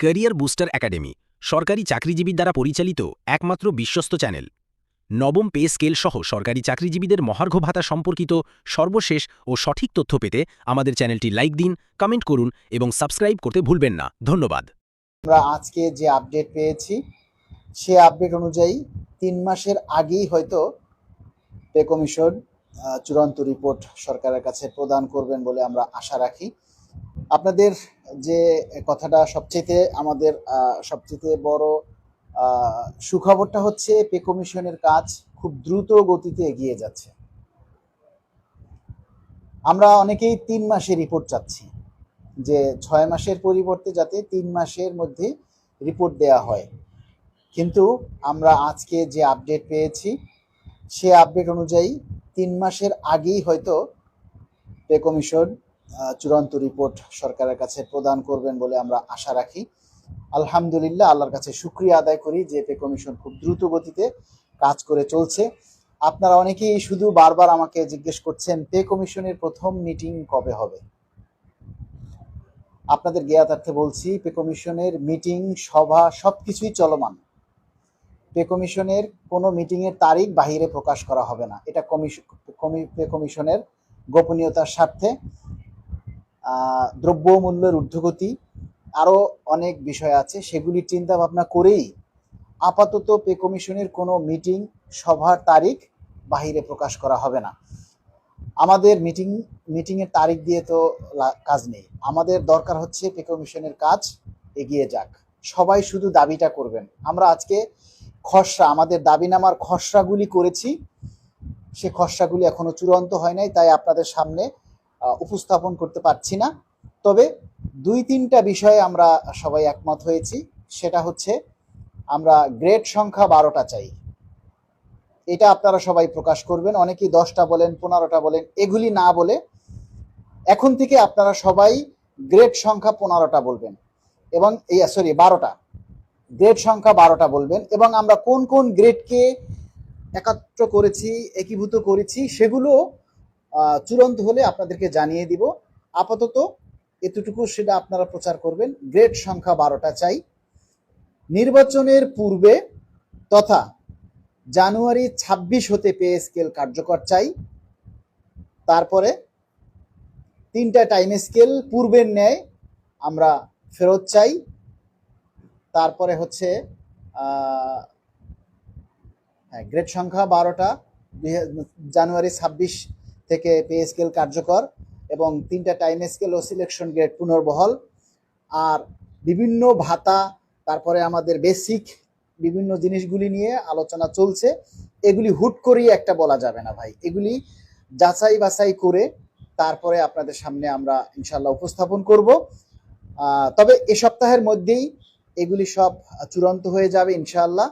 Career booster academy, সরকারি চাকরিজীবীর দ্বারা পরিচালিত একমাত্র বিশ্বস্ত চ্যানেল। নবম পে স্কেল সহ সরকারি চাকরিজীবীদের মহার্ঘ ভাতা সম্পর্কিত সর্বশেষ ও সঠিক তথ্য পেতে আমাদের চ্যানেলটি লাইক দিন, কমেন্ট করুন এবং সাবস্ক্রাইব করতে ভুলবেন না। ধন্যবাদ। আমরা আজকে যে আপডেট পেয়েছি, সে আপডেট অনুযায়ী তিন মাসের আগেই হয়তো পে কমিশন চূড়ান্ত রিপোর্ট সরকারের কাছে প্রদান করবেন বলে আমরা আশা রাখি। আপনাদের যে কথাটা সবচেয়ে আমাদের সবচেয়ে বড় সুখবরটা হচ্ছে পে কমিশনের কাজ খুব দ্রুত গতিতে এগিয়ে যাচ্ছে। আমরা অনেকেই তিন মাসে রিপোর্ট চাচ্ছি যে ছয় মাসের পরিবর্তে যাতে তিন মাসের মধ্যে রিপোর্ট দেয়া হয়। কিন্তু আমরা আজকে যে আপডেট পেয়েছি, সে আপডেট অনুযায়ী তিন মাসের আগেই হয়তো পে কমিশন চূড়ান্ত রিপোর্ট সরকারের কাছে প্রদান করবেন বলে আমরা আশা রাখি। আলহামদুলিল্লাহ, আল্লাহর কাছে শুক্রিয়া আদায় করি। যে পে কমিশন খুব দ্রুত গতিতে কাজ করে চলছে। আপনারা অনেকেই শুধু বারবার আমাকে জিজ্ঞেস করছেন পে কমিশনের প্রথম মিটিং কবে হবে? আপনাদের জ্ঞাতার্থে বলছি পে কমিশনের মিটিং সভা সবকিছুই চলমান। পে কমিশনের কোনো মিটিংয়ের তারিখ বাহিরে প্রকাশ করা হবে না। এটা কমিশন কমি- পে কমিশনের গোপনীয়তার স্বার্থে। দ্রব্যমূল্যের ঊর্ধ্বগতি আরও অনেক বিষয় আছে। সেগুলি চিন্তা ভাবনা করেই আপাতত পে কমিশনের কোনো মিটিং সভার তারিখ বাহিরে প্রকাশ করা হবে না। আমাদের মিটিং, মিটিংয়ের তারিখ দিয়ে তো কাজ নেই। আমাদের দরকার হচ্ছে পে কমিশনের কাজ এগিয়ে যাক। সবাই শুধু দাবিটা করবেন। আমরা আজকে খসড়া, আমাদের দাবিনামার খসড়াগুলি করেছি। সে খসড়াগুলি এখনও চূড়ান্ত হয় নাই, তাই আপনাদের সামনে উপস্থাপন করতে পারছি না। তবে দুই তিনটা বিষয়ে আমরা সবাই একমত হয়েছি। সেটা হচ্ছে, আমরা গ্রেড সংখ্যা বারোটা চাই। এটা আপনারা সবাই প্রকাশ করবেন। অনেকেই দশটা বলেন, পনেরোটা বলেন, এগুলি না বলে এখন থেকে আপনারা সবাই গ্রেড সংখ্যা পনেরোটা বলবেন এবং এই, সরি, বারোটা। গ্রেড সংখ্যা বারোটা বলবেন এবং আমরা কোন কোন গ্রেডকে একাত্র করেছি, একীভূত করেছি, সেগুলো চূড়ান্ত হলে আপনাদেরকে জানিয়ে দিব। আপাতত এতটুকু সেটা আপনারা প্রচার করবেন। গ্রেড সংখ্যা বারোটা চাই। নির্বাচনের পূর্বে তথা জানুয়ারি ২৬ হতে পে স্কেল কার্যকর চাই। তারপরে তিনটা টাইম স্কেল পূর্বের ন্যায় আমরা ফেরত চাই। তারপরে হচ্ছে হ্যাঁ গ্রেড সংখ্যা বারোটা জানুয়ারি ২৬ থেকে পে স্কেল কার্যকর এবং তিনটা টাইম স্কেল ও সিলেকশন গ্রেড পুনর্বহল। আর বিভিন্ন ভাতা, তারপরে আমাদের বেসিক বিভিন্ন জিনিসগুলি নিয়ে আলোচনা চলছে। এগুলি হুট করেই একটা বলা যাবে না ভাই। এগুলি যাচাই বাছাই করে তারপরে আপনাদের সামনে আমরা ইনশাল্লাহ উপস্থাপন করব। তবে এ সপ্তাহের মধ্যেই এগুলি সব চূড়ান্ত হয়ে যাবে ইনশাআল্লাহ।